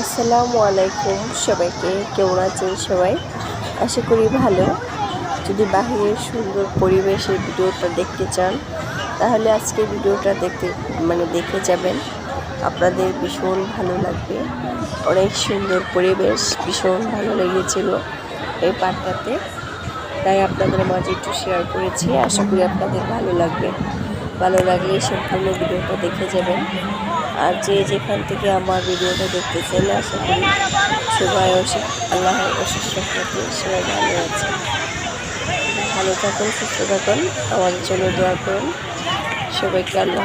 আসসালামু আলাইকুম সবাইকে, কেমন আছেন সবাই? আশা করি ভালো। যদি বাহিরের সুন্দর পরিবেশের ভিডিওটা দেখতে চান, তাহলে আজকে ভিডিওটা দেখতে মানে দেখে যাবেন। আপনাদের ভীষণ ভালো লাগবে। অনেক সুন্দর পরিবেশ, ভীষণ ভালো লেগেছিল এই পার্কটাতে। তাই আপনাদের মাঝে একটু শেয়ার করেছি। আশা করি আপনাদের ভালো লাগবে। ভালো লাগলে সম্পূর্ণ ভিডিওটা দেখে যাবেন। আর যে যেখান থেকে আমার ভিডিওটা দেখতেছেন আশা করি সবাই অসুখ আল্লাহ অসুস্থ সম্পর্কে সবাই ভালো আছে ভালো থাকুন, সুস্থ থাকুন, আমাদের জন্য দোয়া করুন। সবাইকে আল্লাহ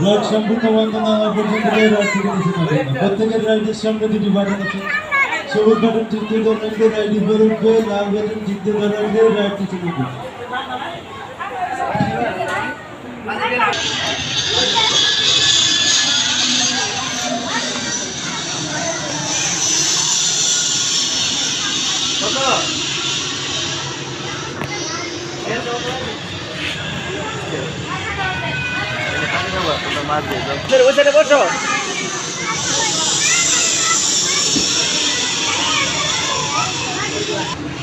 রড সম্পূর্ণ বন্ধ না হওয়া পর্যন্ত এই রড থেকে নিচে নামবেন না প্রত্যেকের রাইডের সামনে দুটি বাটন আছে সবুজ বাটন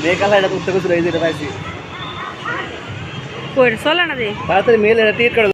মেয়ে কালারটা উঠতে গেছিল এই যেটা পাইছি চলে না দে তাড়াতাড়ি মেল এটা টিকিট কাটো